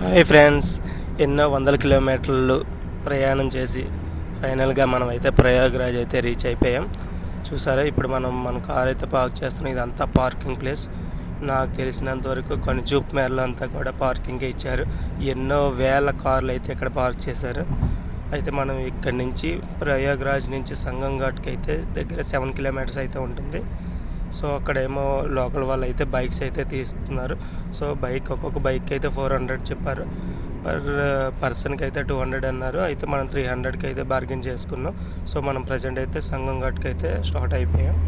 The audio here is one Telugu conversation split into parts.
Hi friends. ఎన్నో వందల కిలోమీటర్లు ప్రయాణం చేసి ఫైనల్గా మనం అయితే ప్రయాగ్రాజ్ అయితే రీచ్ అయిపోయాం. చూసారా ఇప్పుడు మనం మన కార్ అయితే పార్క్ చేస్తున్నాం. ఇదంతా పార్కింగ్ ప్లేస్. నాకు తెలిసినంత వరకు కొన్ని జూప్ మేరలు అంతా కూడా పార్కింగ్ ఇచ్చారు. ఎన్నో వేల కార్లు అయితే ఇక్కడ పార్క్ చేశారు. అయితే మనం ఇక్కడి నుంచి ప్రయాగ్రాజ్ నుంచి సంగం ఘాట్కి అయితే దగ్గర సెవెన్ కిలోమీటర్స్ అయితే ఉంటుంది. సో అక్కడేమో లోకల్ వాళ్ళు అయితే బైక్స్ అయితే తీస్తున్నారు. సో బైక్ ఒక్కొక్క బైక్ అయితే ఫోర్ హండ్రెడ్ చెప్పారు. పర్ పర్సన్కి అయితే టూ హండ్రెడ్ అన్నారు. అయితే మనం త్రీ హండ్రెడ్కి అయితే బార్గెన్ చేసుకున్నాం. సో మనం ప్రజెంట్ అయితే సంగం ఘాట్కి అయితే స్టార్ట్ అయిపోయాం.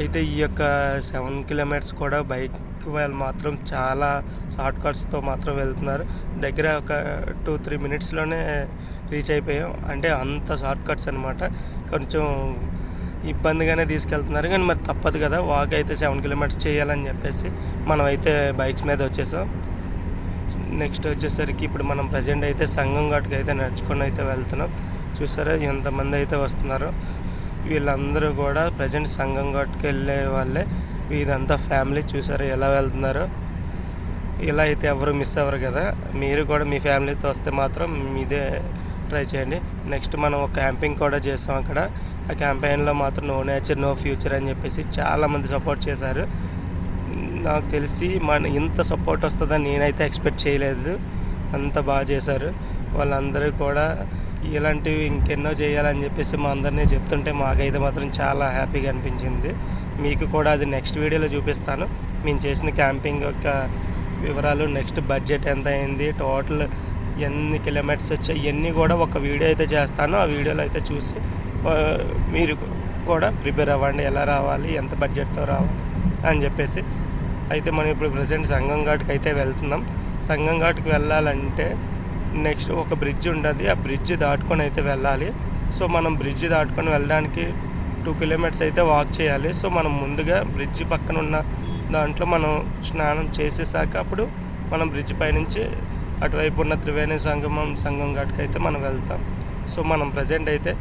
అయితే ఈ యొక్క సెవెన్ కిలోమీటర్స్ కూడా బైక్ వాళ్ళు మాత్రం చాలా షార్ట్ కట్స్తో మాత్రం వెళ్తున్నారు. దగ్గర ఒక టూ త్రీ మినిట్స్లోనే రీచ్ అయిపోయాం. అంటే అంత షార్ట్ కట్స్ అనమాట కొంచెం ఇబ్బందిగానే తీసుకెళ్తున్నారు. కానీ మరి తప్పదు కదా. వాక్ అయితే సెవెన్ కిలోమీటర్స్ చేయాలని చెప్పేసి మనం అయితే బైక్స్ మీద వచ్చేసాం. నెక్స్ట్ వచ్చేసరికి ఇప్పుడు మనం ప్రజెంట్ అయితే సంఘం ఘాట్కి అయితే నడుచుకొని అయితే వెళ్తున్నాం. చూసారా ఎంతమంది అయితే వస్తున్నారో. వీళ్ళందరూ కూడా ప్రజెంట్ సంఘం ఘాట్కి వెళ్ళే వాళ్ళే. వీదంతా ఫ్యామిలీ చూసారా ఎలా వెళ్తున్నారో. ఇలా అయితే ఎవరు మిస్ అవ్వరు కదా. మీరు కూడా మీ ఫ్యామిలీతో వస్తే మాత్రం ఇదే ట్రై చేయండి. నెక్స్ట్ మనం ఒక క్యాంపింగ్ కూడా చేసాం అక్కడ. ఆ క్యాంపెయిన్లో మాత్రం నో నేచర్ నో ఫ్యూచర్ అని చెప్పేసి చాలామంది సపోర్ట్ చేశారు. నాకు తెలిసి మన ఇంత సపోర్ట్ వస్తుందని నేనైతే ఎక్స్పెక్ట్ చేయలేదు. అంత బాగా చేశారు. వాళ్ళందరూ కూడా ఇలాంటివి ఇంకెన్నో చేయాలని చెప్పేసి మా అందరినీ చెప్తుంటే మాకైతే మాత్రం చాలా హ్యాపీగా అనిపించింది. మీకు కూడా అది నెక్స్ట్ వీడియోలో చూపిస్తాను. మేము చేసిన క్యాంపింగ్ యొక్క వివరాలు నెక్స్ట్ బడ్జెట్ ఎంత అయింది టోటల్ ఎన్ని కిలోమీటర్స్ వచ్చాయి ఇవన్నీ కూడా ఒక వీడియో అయితే చేస్తాను. ఆ వీడియోలో అయితే చూసి మీరు కూడా ప్రిపేర్ అవ్వండి ఎలా రావాలి ఎంత బడ్జెట్తో రావాలి అని చెప్పేసి. అయితే మనం ఇప్పుడు ప్రజెంట్ సంగం ఘాట్కి అయితే వెళ్తున్నాం. సంగం ఘాట్కి వెళ్ళాలంటే నెక్స్ట్ ఒక బ్రిడ్జ్ ఉండదు. ఆ బ్రిడ్జ్ దాటుకొని అయితే వెళ్ళాలి. సో మనం బ్రిడ్జ్ దాటుకొని వెళ్ళడానికి టూ కిలోమీటర్స్ అయితే వాక్ చేయాలి. సో మనం ముందుగా బ్రిడ్జ్ పక్కన ఉన్న దాంట్లో మనం స్నానం చేసేసాక అప్పుడు మనం బ్రిడ్జ్ పైనుంచి అటువైపు ఉన్న త్రివేణి సంగమం సంగం ఘాట్కి అయితే మనం వెళ్తాం. సో మనం ప్రజెంట్ అయితే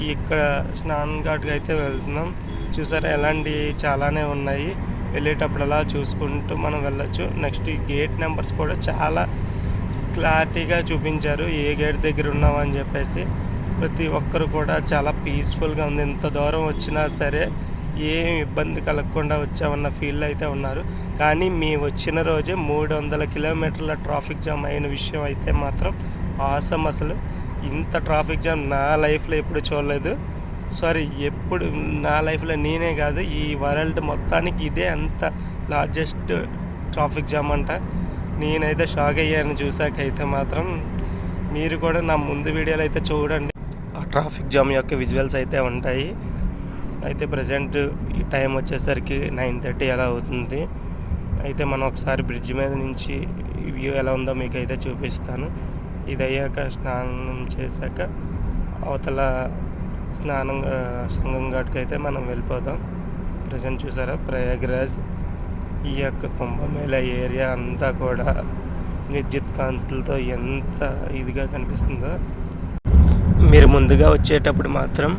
ఇక్కడ స్నానం ఘాట్కి అయితే వెళ్తున్నాం. చూసారా ఎలాంటి చాలానే ఉన్నాయి. వెళ్ళేటప్పుడు అలా చూసుకుంటూ మనం వెళ్ళొచ్చు. నెక్స్ట్ ఈ గేట్ నెంబర్స్ కూడా చాలా క్లారిటీగా చూపించారు. ఏ గేట్ దగ్గర ఉన్నామని చెప్పేసి. ప్రతి ఒక్కరు కూడా చాలా పీస్ఫుల్గా ఉంది. ఎంత దూరం వచ్చినా సరే ఏం ఇబ్బంది కలగకుండా వచ్చామన్న ఫీల్ అయితే ఉన్నారు. కానీ మీ వచ్చిన రోజే మూడు వందల కిలోమీటర్ల ట్రాఫిక్ జామ్ అయిన విషయం అయితే మాత్రం ఆసం అసలు ఇంత ట్రాఫిక్ జామ్ నా లైఫ్లో ఎప్పుడు చూడలేదు. సారీ ఎప్పుడు నా లైఫ్లో నేనే కాదు ఈ వరల్డ్ మొత్తానికి ఇదే అంత లార్జెస్ట్ ట్రాఫిక్ జామ్ అంట. నేనైతే షాక్ అయ్యాను చూసాకైతే మాత్రం. మీరు కూడా నా ముందు వీడియోలు అయితే చూడండి. ఆ ట్రాఫిక్ జామ్ యొక్క విజువల్స్ అయితే ఉంటాయి. అయితే ప్రజెంట్ ఈ టైం వచ్చేసరికి నైన్ థర్టీ అలా అవుతుంది. అయితే మనం ఒకసారి బ్రిడ్జ్ మీద నుంచి వ్యూ ఎలా ఉందో మీకు అయితే చూపిస్తాను. ఇది అయ్యాక స్నానం చేశాక అవతల స్నానం సంఘం సంగం ఘాట్కి అయితే మనం వెళ్ళిపోదాం. ప్రజెంట్ చూసారా? ప్రయాగ్రాజ్ ఈ యొక్క కుంభమేళ ఏరియా అంతా కూడా విద్యుత్ కాంతులతో ఎంత ఇదిగా కనిపిస్తుందో. మీరు ముందుగా వచ్చేటప్పుడు మాత్రం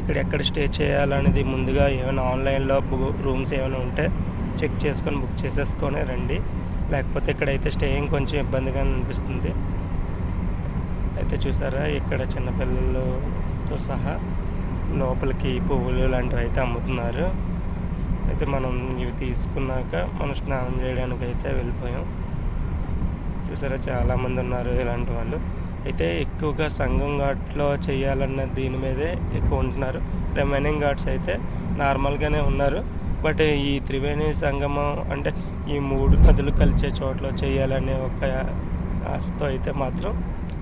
ఇక్కడ ఎక్కడ స్టే చేయాలనేది ముందుగా ఏమైనా ఆన్లైన్లో రూమ్స్ ఏమైనా ఉంటే చెక్ చేసుకొని బుక్ చేసేసుకొని రండి. లేకపోతే ఇక్కడైతే స్టేయింగ్ కొంచెం ఇబ్బందిగా అనిపిస్తుంది. అయితే చూసారా ఇక్కడ చిన్నపిల్లలతో సహా లోపలికి పువ్వులు లాంటివి అయితే అమ్ముతున్నారు. అయితే మనం ఇవి తీసుకున్నాక మనం స్నానం చేయడానికి అయితే వెళ్ళిపోయాం. చూసారా చాలామంది ఉన్నారు ఇలాంటి వాళ్ళు. అయితే ఎక్కువగా సంఘం ఘాట్లో చేయాలన్న దీని మీదే ఎక్కువ ఉంటున్నారు. రిమైనింగ్ ఘాట్స్ అయితే నార్మల్గానే ఉన్నారు. బట్ ఈ త్రివేణి సంగమం అంటే ఈ మూడు నదులు కలిసే చోట్ల చేయాలనే ఒక ఆశతో అయితే మాత్రం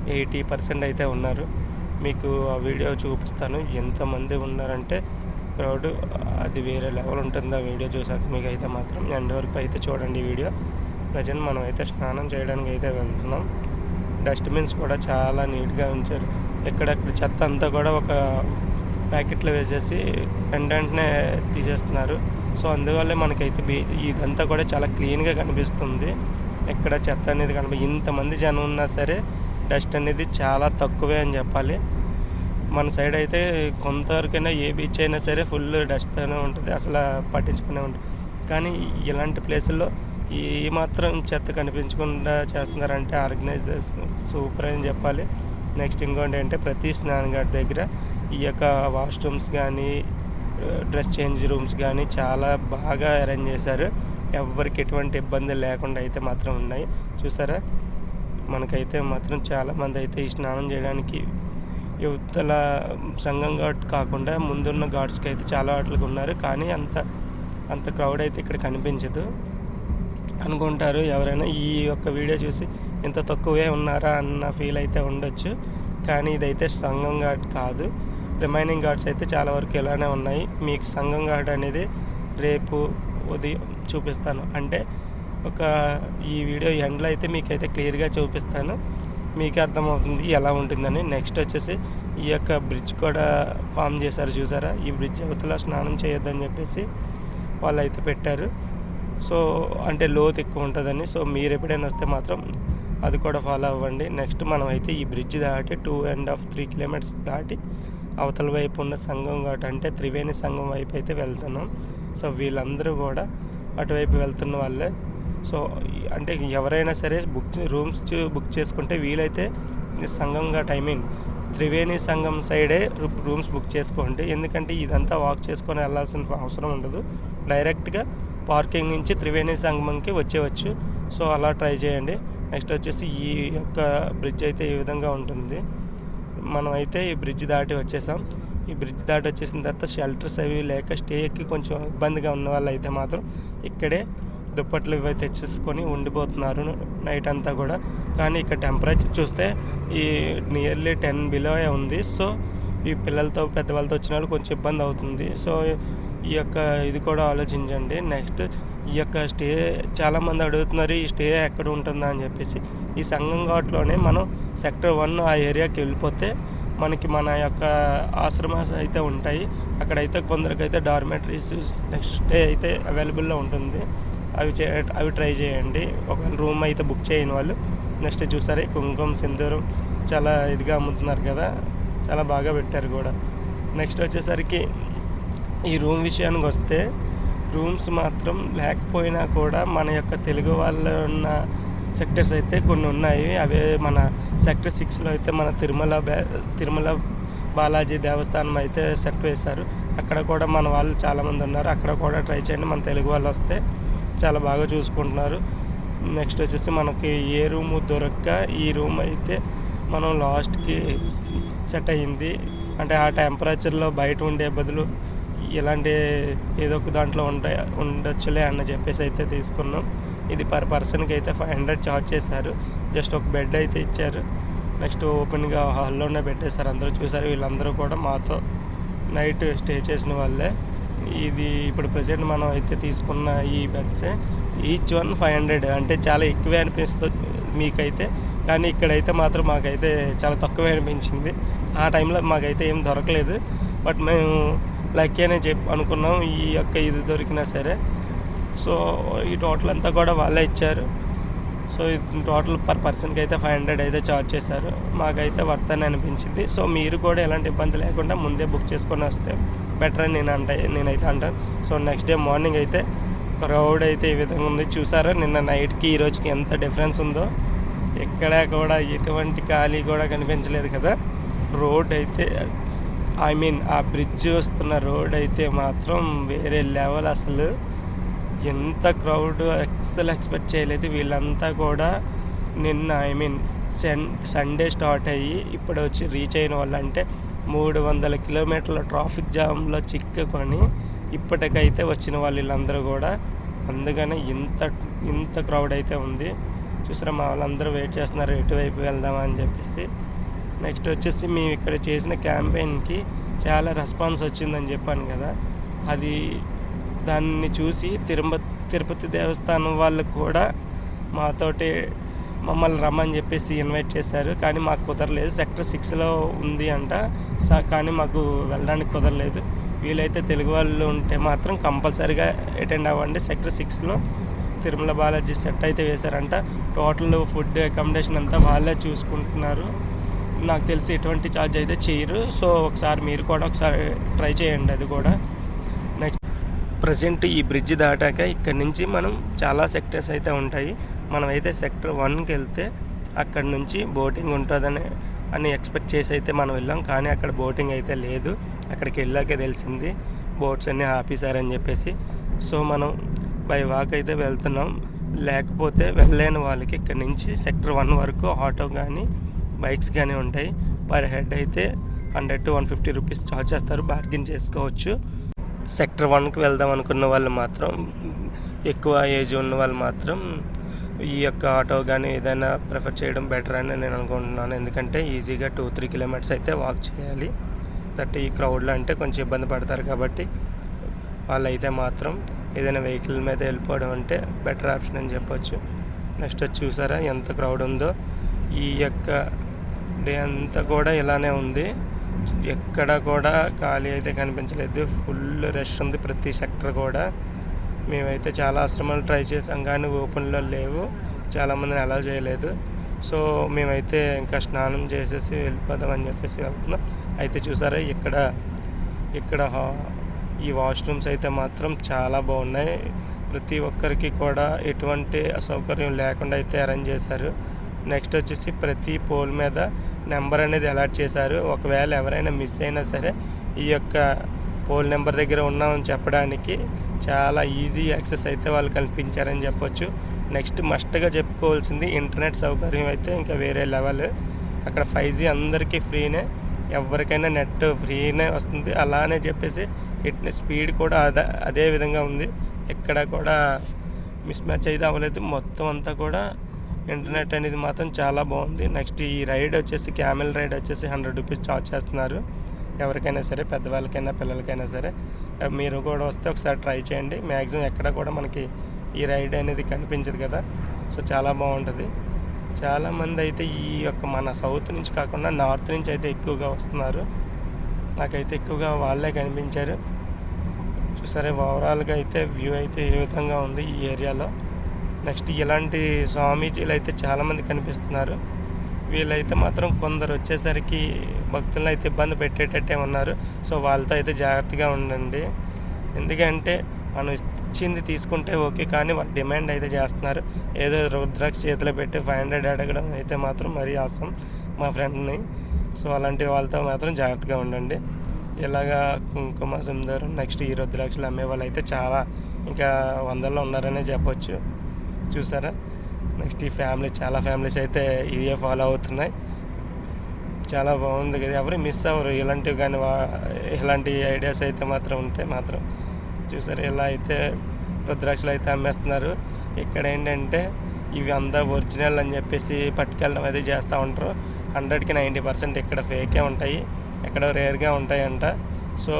ఎయిటీ పర్సెంట్ అయితే ఉన్నారు. మీకు ఆ వీడియో చూపిస్తాను. ఎంతమంది ఉన్నారంటే క్రౌడ్ అది వేరే లెవెల్ ఉంటుంది ఆ వీడియో చూసాక మీకు అయితే మాత్రం ఎండ్ వరకు అయితే చూడండి వీడియో. ప్రజెంట్ మనం అయితే స్నానం చేయడానికి అయితే వెళ్తున్నాం. డస్ట్బిన్స్ కూడా చాలా నీట్గా ఉంచారు. ఎక్కడెక్కడ చెత్త అంతా కూడా ఒక ప్యాకెట్లో వేసేసి వెంటనే తీసేస్తున్నారు. సో అందువల్లే మనకైతే బీ ఇదంతా కూడా చాలా క్లీన్గా కనిపిస్తుంది. ఎక్కడ చెత్త అనేది కనిపి ఇంతమంది జనం ఉన్నా సరే డస్ట్ అనేది చాలా తక్కువే అని చెప్పాలి. మన సైడ్ అయితే కొంతవరకైనా ఏ బీచ్ అయినా సరే ఫుల్ డస్ట్ ఉంటుంది అసలు పట్టించుకునే ఉంటుంది. కానీ ఇలాంటి ప్లేసుల్లో ఏ మాత్రం చెత్త కనిపించకుండా చేస్తున్నారంటే ఆర్గనైజర్స్ సూపర్ అని చెప్పాలి. నెక్స్ట్ ఇంకోటి అంటే ప్రతి స్నానఘాట్ దగ్గర ఈ యొక్క వాష్రూమ్స్ కానీ డ్రెస్ చేంజ్ రూమ్స్ కానీ చాలా బాగా అరేంజ్ చేశారు. ఎవరికి ఎటువంటి ఇబ్బంది లేకుండా అయితే మాత్రం ఉన్నాయి. చూసారా? మనకైతే మాత్రం చాలామంది అయితే ఈ స్నానం చేయడానికి యువతల సంఘం ఘాట్ కాకుండా ముందున్న ఘాట్స్కి అయితే చాలా వాటికి ఉన్నారు. కానీ అంత అంత క్రౌడ్ అయితే ఇక్కడ కనిపించదు. అనుకుంటారు ఎవరైనా ఈ యొక్క వీడియో చూసి ఇంత తక్కువే ఉన్నారా అన్న ఫీల్ అయితే ఉండొచ్చు. కానీ ఇదైతే సంఘం ఘాట్ కాదు. రిమైనింగ్ ఘాట్స్ అయితే చాలా వరకు ఇలానే ఉన్నాయి. మీకు సంఘం ఘాట్ అనేది రేపు ఉదయం చూపిస్తాను. అంటే ఒక ఈ వీడియో ఎండ్లో అయితే మీకైతే క్లియర్గా చూపిస్తాను. మీకు అర్థమవుతుంది ఎలా ఉంటుందని. నెక్స్ట్ వచ్చేసి ఈ యొక్క బ్రిడ్జ్ కూడా ఫామ్ చేశారు చూసారా? ఈ బ్రిడ్జ్ అవతల స్నానం చేయొద్దని చెప్పేసి వాళ్ళు అయితే పెట్టారు. సో అంటే లోతు ఎక్కువ ఉంటుందని. సో మీరు ఎప్పుడైనా వస్తే మాత్రం అది కూడా ఫాలో అవ్వండి. నెక్స్ట్ మనం అయితే ఈ బ్రిడ్జ్ దాటి two and half three kilometres దాటి అవతల వైపు ఉన్న సంఘం కాబట్టి అంటే త్రివేణి సంఘం వైపు అయితే వెళ్తున్నాం. సో వీళ్ళందరూ కూడా అటువైపు వెళ్తున్న వాళ్ళే. సో అంటే ఎవరైనా సరే బుక్ రూమ్స్ బుక్ చేసుకుంటే వీలైతే సంఘంగా టైమింగ్ ఐ మీన్ త్రివేణి సంఘం సైడే రూమ్స్ బుక్ చేసుకోండి. ఎందుకంటే ఇదంతా వాక్ చేసుకొని వెళ్ళాల్సిన అవసరం ఉండదు. డైరెక్ట్గా పార్కింగ్ నుంచి త్రివేణి సంఘంకి వచ్చేవచ్చు సో అలా ట్రై చేయండి. నెక్స్ట్ వచ్చేసి ఈ యొక్క బ్రిడ్జ్ అయితే ఈ విధంగా ఉంటుంది. మనం అయితే ఈ బ్రిడ్జ్ దాటి వచ్చేసాం. ఈ బ్రిడ్జ్ దాటి వచ్చేసిన తర్వాత షెల్టర్స్ అవి లేక స్టేకి కొంచెం ఇబ్బందిగా ఉన్న వాళ్ళు అయితే మాత్రం ఇక్కడే దుప్పట్లు ఇవి తెచ్చేసుకొని ఉండిపోతున్నారు నైట్ అంతా కూడా. కానీ ఇక్కడ టెంపరేచర్ చూస్తే ఈ నియర్లీ టెన్ బిలో ఉంది. సో ఈ పిల్లలతో పెద్దవాళ్ళతో వచ్చిన వాళ్ళు కొంచెం ఇబ్బంది అవుతుంది. సో ఈ యొక్క ఇది కూడా ఆలోచించండి. నెక్స్ట్ ఈ యొక్క స్టే చాలామంది అడుగుతున్నారు ఈ స్టే ఎక్కడ ఉంటుందా అని చెప్పేసి. ఈ సంఘం ఘాట్లోనే మనం సెక్టర్ వన్ ఆ ఏరియాకి వెళ్ళిపోతే మనకి మన యొక్క ఆశ్రమాస్ అయితే ఉంటాయి. అక్కడైతే కొందరికైతే డార్మెటరీస్ నెక్స్ట్ స్టే అయితే అవైలబుల్లో ఉంటుంది. అవి చే అవి ట్రై చేయండి. ఒకవేళ రూమ్ అయితే బుక్ చేయని వాళ్ళు నెక్స్ట్ చూసారే కుంకుమ సింధూరం చాలా ఇదిగా అమ్ముతున్నారు కదా చాలా బాగా పెట్టారు కూడా. నెక్స్ట్ వచ్చేసరికి ఈ రూమ్ విషయానికి వస్తే రూమ్స్ మాత్రం లేకపోయినా కూడా మన యొక్క తెలుగు వాళ్ళు ఉన్న సెక్టర్స్ అయితే కొన్ని ఉన్నాయి. అవే మన సెక్టర్ సిక్స్లో అయితే మన తిరుమల బ్యా తిరుమల బాలాజీ దేవస్థానం అయితే సెట్ వేశారు. అక్కడ కూడా మన వాళ్ళు చాలామంది ఉన్నారు. అక్కడ కూడా ట్రై చేయండి. మన తెలుగు వాళ్ళు వస్తే చాలా బాగా చూసుకుంటున్నారు. నెక్స్ట్ వచ్చేసి మనకి ఏ రూము దొరక్క ఈ రూమ్ అయితే మనం లాస్ట్కి సెట్ అయ్యింది. అంటే ఆ టెంపరేచర్లో బయట ఉండే బదులు ఇలాంటి ఏదో ఒక దాంట్లో ఉండ ఉండొచ్చులే అని చెప్పేసి అయితే తీసుకున్నాం. ఇది పర్ పర్సన్కి అయితే ఫైవ్ హండ్రెడ్ ఛార్జ్ చేశారు. జస్ట్ ఒక బెడ్ అయితే ఇచ్చారు. నెక్స్ట్ ఓపెన్గా హాల్లోనే పెట్టేశారు. అందరూ చూసారు వీళ్ళందరూ కూడా మాతో నైట్ స్టే చేసిన వాళ్ళే. ఇది ఇప్పుడు ప్రజెంట్ మనం అయితే తీసుకున్న ఈ beds each one five hundred. అంటే చాలా ఎక్కువే అనిపిస్తుంది మీకైతే. కానీ ఇక్కడైతే మాత్రం మాకైతే చాలా తక్కువే అనిపించింది. ఆ టైంలో మాకైతే ఏం దొరకలేదు. బట్ మేము లక్కీ అనే చెప్పి అనుకున్నాం. ఈ యొక్క ఇది దొరికినా సరే. సో ఈ టోటల్ అంతా కూడా వాళ్ళే ఇచ్చారు. సో టోటల్ పర్ పర్సన్కి అయితే ఫైవ్ హండ్రెడ్ అయితే ఛార్జ్ చేశారు. మాకైతే వర్త్ అని అనిపించింది. సో మీరు కూడా ఎలాంటి ఇబ్బంది లేకుండా ముందే బుక్ చేసుకొని వస్తే బెటర్ అని నేను అంటే నేనైతే అంటాను సో నెక్స్ట్ డే మార్నింగ్ అయితే క్రౌడ్ అయితే ఈ విధంగా ఉంది. చూసారా? నిన్న నైట్కి ఈ రోజుకి ఎంత డిఫరెన్స్ ఉందో. ఎక్కడ కూడా ఎటువంటి ఖాళీ కూడా కనిపించలేదు కదా. రోడ్ అయితే ఐ మీన్ ఆ బ్రిడ్జ్ వస్తున్న రోడ్ అయితే మాత్రం వేరే లెవెల్ అసలు. ఎంత క్రౌడ్ అసలు ఎక్స్పెక్ట్ చేయలేదు. వీళ్ళంతా కూడా నిన్న I mean sun Sunday start అయ్యి ఇప్పుడు వచ్చి రీచ్ అయిన వాళ్ళు అంటే మూడు వందల కిలోమీటర్ల ట్రాఫిక్ జామ్లో చిక్కుకొని ఇప్పటికైతే వచ్చిన వాళ్ళు వీళ్ళందరూ కూడా అందుకనే ఇంత ఇంత క్రౌడ్ అయితే ఉంది. చూసారా మా వాళ్ళందరూ వెయిట్ చేస్తున్నారు ఎటువైపు వెళ్దామా అని చెప్పేసి. నెక్స్ట్ వచ్చేసి మేము ఇక్కడ చేసిన క్యాంపెయిన్కి చాలా రెస్పాన్స్ వచ్చిందని చెప్పాను కదా. అది దాన్ని చూసి తిరుమ తిరుపతి దేవస్థానం వాళ్ళు కూడా మాతోటి మమ్మల్ని రమ్మని చెప్పేసి ఇన్వైట్ చేశారు. కానీ మాకు కుదరలేదు. సెక్టర్ సిక్స్లో ఉంది అంట. కానీ మాకు వెళ్ళడానికి కుదరలేదు. వీలైతే తెలుగు వాళ్ళు ఉంటే మాత్రం కంపల్సరీగా అటెండ్ అవ్వండి. సెక్టర్ సిక్స్లో తిరుమల బాలాజీ సెట్ అయితే వేశారంట. టోటల్ ఫుడ్ అకామిడేషన్ అంతా వాళ్ళే చూసుకుంటున్నారు. నాకు తెలిసి ఎటువంటి ఛార్జ్ అయితే చేయరు. సో ఒకసారి మీరు కూడా ఒకసారి ట్రై చేయండి అది కూడా. ప్రజెంట్ ఈ బ్రిడ్జ్ దాటాక ఇక్కడ నుంచి మనం చాలా సెక్టర్స్ అయితే ఉంటాయి. మనమైతే సెక్టర్ వన్కి వెళ్తే అక్కడ నుంచి బోటింగ్ ఉంటుందని అని ఎక్స్పెక్ట్ చేసి అయితే మనం వెళ్ళాం. కానీ అక్కడ బోటింగ్ అయితే లేదు. అక్కడికి వెళ్ళాకే తెలిసింది. బోట్స్ అన్నీ ఆపేశారని చెప్పేసి. సో మనం బై వాక్ అయితే వెళ్తున్నాం. లేకపోతే వెళ్ళలేని వాళ్ళకి ఇక్కడ నుంచి సెక్టర్ వన్ వరకు ఆటో కానీ బైక్స్ కానీ ఉంటాయి. పర్ హెడ్ అయితే hundred to one fifty rupees charge చేస్తారు. బార్గెన్ చేసుకోవచ్చు. సెక్టర్ వన్కి వెళ్దాం అనుకున్న వాళ్ళు మాత్రం ఎక్కువ ఏజ్ ఉన్న వాళ్ళు మాత్రం ఈ యొక్క ఆటో కానీ ఏదైనా ప్రిఫర్ చేయడం బెటర్ అని నేను అనుకుంటున్నాను. ఎందుకంటే ఈజీగా టూ త్రీ కిలోమీటర్స్ అయితే వాక్ చేయాలి. దట్ ఈ క్రౌడ్లో అంటే కొంచెం ఇబ్బంది పడతారు కాబట్టి వాళ్ళైతే మాత్రం ఏదైనా వెహికల్ మీద వెళ్ళిపోవడం అంటే బెటర్ ఆప్షన్ అని చెప్పొచ్చు. నెక్స్ట్ వచ్చి చూసారా ఎంత క్రౌడ్ ఉందో. ఈ యొక్క డే అంతా కూడా ఇలానే ఉంది. ఎక్కడ కూడా ఖాళీ అయితే కనిపించలేదు. ఫుల్ రష్ ఉంది ప్రతి సెక్టర్ కూడా. మేమైతే చాలా ఆశ్రమాలు ట్రై చేసాం కానీ ఓపెన్లో లేవు. చాలామందిని అలా చేయలేదు. సో మేమైతే ఇంకా స్నానం చేసేసి వెళ్ళిపోదాం అని చెప్పేసి వెళ్తున్నాం. అయితే చూసారా ఇక్కడ ఇక్కడ హా- ఈ వాష్రూమ్స్ అయితే మాత్రం చాలా బాగున్నాయి. ప్రతి ఒక్కరికి కూడా ఎటువంటి అసౌకర్యం లేకుండా అయితే అరేంజ్ చేశారు. నెక్స్ట్ వచ్చేసి ప్రతి పోల్ మీద నెంబర్ అనేది అలాట్ చేశారు. ఒకవేళ ఎవరైనా మిస్ అయినా సరే ఈ యొక్క పోల్ నెంబర్ దగ్గర ఉన్నామని చెప్పడానికి చాలా ఈజీ యాక్సెస్ అయితే వాళ్ళు కల్పించారని చెప్పొచ్చు. నెక్స్ట్ మస్ట్గా చెప్పుకోవాల్సింది ఇంటర్నెట్ సౌకర్యం అయితే ఇంకా వేరే లెవెల్. అక్కడ ఫైవ్ జీ అందరికీ ఫ్రీనే ఎవరికైనా నెట్ ఫ్రీనే వస్తుంది. అలానే చెప్పేసి ఇట్ స్పీడ్ కూడా అదే అదే విధంగా ఉంది. ఎక్కడ కూడా మిస్ మ్యాచ్ అయితే అవ్వలేదు. మొత్తం అంతా కూడా ఇంటర్నెట్ అనేది మాత్రం చాలా బాగుంది. నెక్స్ట్ ఈ రైడ్ వచ్చేసి క్యామెల్ రైడ్ వచ్చేసి హండ్రెడ్ రూపీస్ చార్జ్ చేస్తున్నారు. ఎవరికైనా సరే పెద్దవాళ్ళకైనా పిల్లలకైనా సరే. మీరు కూడా వస్తే ఒకసారి ట్రై చేయండి. మ్యాక్సిమం ఎక్కడ కూడా మనకి ఈ రైడ్ అనేది కనిపించదు కదా. సో చాలా బాగుంటుంది. చాలామంది అయితే ఈ యొక్క మన సౌత్ నుంచి కాకుండా నార్త్ నుంచి అయితే ఎక్కువగా వస్తున్నారు. నాకైతే ఎక్కువగా వాళ్ళే కనిపించారు. చూసారే ఓవరాల్గా అయితే వ్యూ అయితే ఏ విధంగా ఉంది ఈ ఏరియాలో. నెక్స్ట్ ఇలాంటి స్వామీజీలు అయితే చాలామంది కనిపిస్తున్నారు. వీళ్ళైతే మాత్రం కొందరు వచ్చేసరికి భక్తులను అయితే ఇబ్బంది పెట్టేటట్టే ఉన్నారు. సో వాళ్ళతో అయితే జాగ్రత్తగా ఉండండి. ఎందుకంటే మనం ఇచ్చింది తీసుకుంటే ఓకే కానీ వాళ్ళు డిమాండ్ అయితే చేస్తున్నారు. ఏదో రుద్రాక్ష చేతిలో పెట్టి ఫైవ్ హండ్రెడ్ అడగడం అయితే మాత్రం మరీ అవసరం మా ఫ్రెండ్ని. సో అలాంటి వాళ్ళతో మాత్రం జాగ్రత్తగా ఉండండి. ఇలాగా కుంకుమ సుందరం నెక్స్ట్ ఈ రుద్రాక్షలు అమ్మే వాళ్ళు అయితే చాలా ఇంకా వందల్లో ఉన్నారనే చెప్పొచ్చు. చూసారా? నెక్స్ట్ ఈ ఫ్యామిలీ చాలా ఫ్యామిలీస్ అయితే ఇవే ఫాలో అవుతున్నాయి. చాలా బాగుంది కదా. ఎవరు మిస్ అవ్వరు. ఇలాంటివి కానీ వా- ఇలాంటి ఐడియాస్ అయితే మాత్రం ఉంటే మాత్రం చూసారు? ఇలా అయితే రుద్రాక్షలు అయితే అమ్మేస్తున్నారు. ఇక్కడ ఏంటంటే ఇవి అంతా ఒరిజినల్ అని చెప్పేసి పట్టుకెళ్ళడం అయితే చేస్తూ ఉంటారు. హండ్రెడ్కి నైంటీ పర్సెంట్ ఇక్కడ ఫేకే ఉంటాయి. ఎక్కడో రేర్గా ఉంటాయంట. సో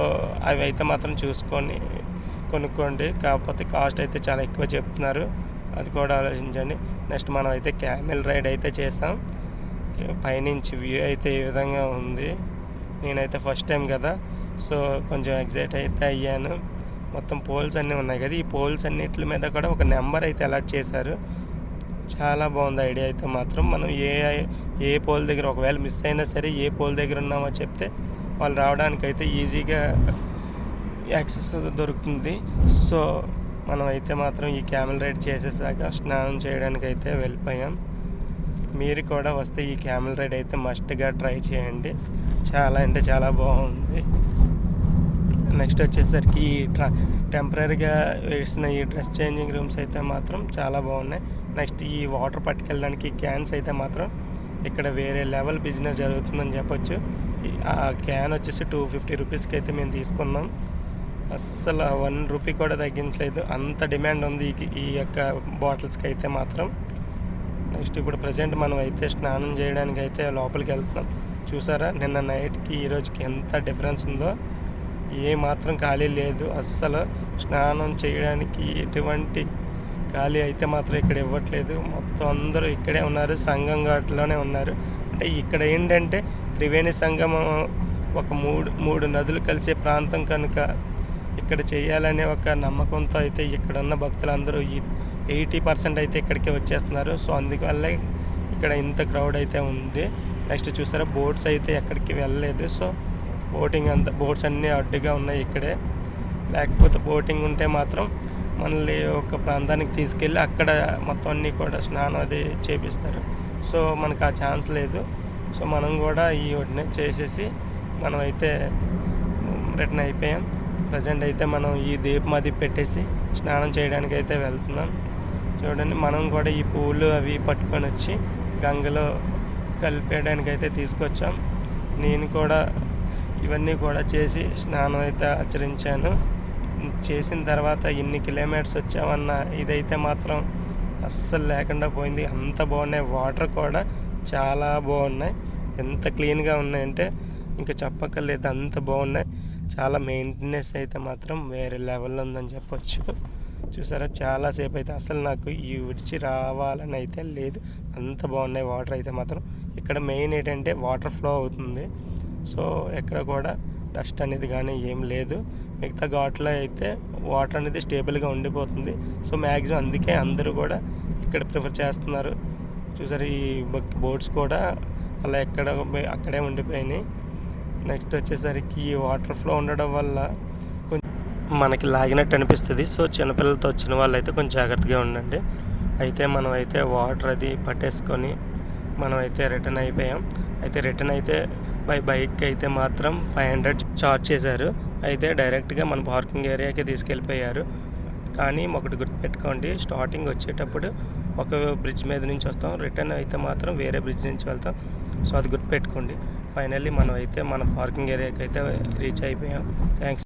అవి అయితే మాత్రం చూసుకొని కొనుక్కోండి. కాకపోతే కాస్ట్ అయితే చాలా ఎక్కువ చెప్తున్నారు. అది కూడా ఆలోచించండి. నెక్స్ట్ మనం అయితే క్యామెల్ రైడ్ అయితే చేసాం పైనుంచి వ్యూ అయితే ఈ విధంగా ఉంది. నేనైతే ఫస్ట్ టైం కదా సో కొంచెం ఎగ్జైట్ అయితే అయ్యాను. మొత్తం పోల్స్ అన్నీ ఉన్నాయి కదా ఈ పోల్స్ అన్నిటి మీద కూడా ఒక నెంబర్ అయితే అలాట్ చేశారు. చాలా బాగుంది ఐడియా అయితే మాత్రం. మనం ఏ ఏ పోల్ దగ్గర ఒకవేళ మిస్ అయినా సరే ఏ పోల్ దగ్గర ఉన్నామో చెప్తే వాళ్ళు రావడానికి అయితే ఈజీగా యాక్సెస్ దొరుకుతుంది. సో మనం అయితే మాత్రం ఈ క్యామెల్ రైడ్ చేసేసాక స్నానం చేయడానికి అయితే వెళ్ళిపోయాం. మీరు కూడా వస్తే ఈ క్యామెల్ రైడ్ అయితే మస్ట్గా ట్రై చేయండి. చాలా అంటే చాలా బాగుంది. నెక్స్ట్ వచ్చేసరికి ఈ ట్రా టెంపరీగా వేసిన ఈ డ్రెస్ చేంజింగ్ రూమ్స్ అయితే మాత్రం చాలా బాగున్నాయి. నెక్స్ట్ ఈ వాటర్ పట్టుకెళ్ళడానికి క్యాన్స్ అయితే మాత్రం ఇక్కడ వేరే లెవెల్ బిజినెస్ జరుగుతుందని చెప్పొచ్చు. ఆ క్యాన్ వచ్చేసి టూ ఫిఫ్టీ రూపీస్కి అయితే మేము తీసుకున్నాం. అస్సలు వన్ రూపీ కూడా తగ్గించలేదు. అంత డిమాండ్ ఉంది ఈ- ఈ యొక్క బాటిల్స్కి అయితే మాత్రం. నెక్స్ట్ ఇప్పుడు ప్రజెంట్ మనం అయితే స్నానం చేయడానికి అయితే లోపలికి వెళ్తున్నాం. చూసారా? నిన్న నైట్కి ఈ రోజుకి ఎంత డిఫరెన్స్ ఉందో. ఏ మాత్రం ఖాళీ లేదు. అస్సలు స్నానం చేయడానికి ఎటువంటి ఖాళీ అయితే మాత్రం ఇక్కడ ఇవ్వట్లేదు. మొత్తం అందరూ ఇక్కడే ఉన్నారు. సంఘం ఘాట్లోనే ఉన్నారు. అంటే ఇక్కడ ఏంటంటే త్రివేణి సంగమం ఒక మూడు మూడు నదులు కలిసే ప్రాంతం కనుక ఇక్కడ చేయాలనే ఒక నమ్మకంతో అయితే ఇక్కడ ఉన్న భక్తులందరూ ఎయిటీ పర్సెంట్ అయితే ఇక్కడికి వచ్చేస్తున్నారు. సో అందువల్లే ఇక్కడ ఇంత క్రౌడ్ అయితే ఉంది. నెక్స్ట్ చూసారా బోట్స్ అయితే ఎక్కడికి వెళ్ళలేదు. సో బోటింగ్ అంతా బోట్స్ అన్నీ అడ్డుగా ఉన్నాయి ఇక్కడే. లేకపోతే బోటింగ్ ఉంటే మాత్రం మనల్ని ఒక ప్రాంతానికి తీసుకెళ్ళి అక్కడ మొత్తం అన్నీ కూడా స్నానం అది చేపిస్తారు. సో మనకు ఆ ఛాన్స్ లేదు. సో మనం కూడా ఈ ఒడ్డునే చేసేసి మనమైతే రిటర్న్ అయిపోయాం. ప్రజెంట్ అయితే మనం ఈ దీపం అది పెట్టేసి స్నానం చేయడానికి అయితే వెళ్తున్నాం. చూడండి మనం కూడా ఈ పూలు అవి పట్టుకొని వచ్చి గంగలో కలిపేయడానికి అయితే తీసుకొచ్చాం. నేను కూడా ఇవన్నీ కూడా చేసి స్నానం అయితే ఆచరించాను. చేసిన తర్వాత ఇన్ని కిలోమీటర్స్ వచ్చామన్న ఇదైతే మాత్రం అస్సలు లేకుండా పోయింది. అంత బాగున్నాయి. వాటర్ కూడా చాలా బాగున్నాయి. ఎంత క్లీన్గా ఉన్నాయంటే ఇంకా చెప్పక్కర్లేదు అంత బాగున్నాయి. చాలా మెయింటెనెన్స్ అయితే మాత్రం వేరే లెవెల్లో ఉందని చెప్పొచ్చు. చూసారా? చాలాసేపు అయితే అసలు నాకు ఈ విడిచి రావాలని అయితే లేదు. అంత బాగున్నాయి వాటర్ అయితే మాత్రం. ఇక్కడ మెయిన్ ఏంటంటే వాటర్ ఫ్లో అవుతుంది. సో ఎక్కడ కూడా డస్ట్ అనేది కానీ ఏం లేదు. మిగతా ఘాట్లో అయితే వాటర్ అనేది స్టేబుల్గా ఉండిపోతుంది. సో మ్యాక్సిమం అందుకే అందరూ కూడా ఇక్కడ ప్రిఫర్ చేస్తున్నారు. చూసారు? ఈ బోట్స్ కూడా అలా ఎక్కడ అక్కడే ఉండిపోయినాయి. నెక్స్ట్ వచ్చేసరికి వాటర్ ఫ్లో ఉండడం వల్ల కొంచెం మనకి లాగినట్టు అనిపిస్తుంది. సో చిన్నపిల్లలతో వచ్చిన వాళ్ళైతే కొంచెం జాగ్రత్తగా ఉండండి. అయితే మనం అయితే వాటర్ అది పట్టేసుకొని మనం అయితే రిటర్న్ అయిపోయాం. అయితే రిటర్న్ అయితే బై బైక్ అయితే మాత్రం ఫైవ్ హండ్రెడ్ చార్జ్ చేశారు. అయితే డైరెక్ట్గా మన పార్కింగ్ ఏరియాకి తీసుకెళ్ళిపోయారు. కానీ ఒకటి గుర్తుపెట్టుకోండి స్టార్టింగ్ వచ్చేటప్పుడు ఒక బ్రిడ్జ్ మీద నుంచి వస్తాం. రిటర్న్ అయితే మాత్రం వేరే బ్రిడ్జ్ నుంచి వెళ్తాం. సో అది గుర్తుపెట్టుకోండి. ఫైనల్లీ మనం అయితే మన పార్కింగ్ ఏరియాకి అయితే రీచ్ అయిపోయాం. థ్యాంక్స్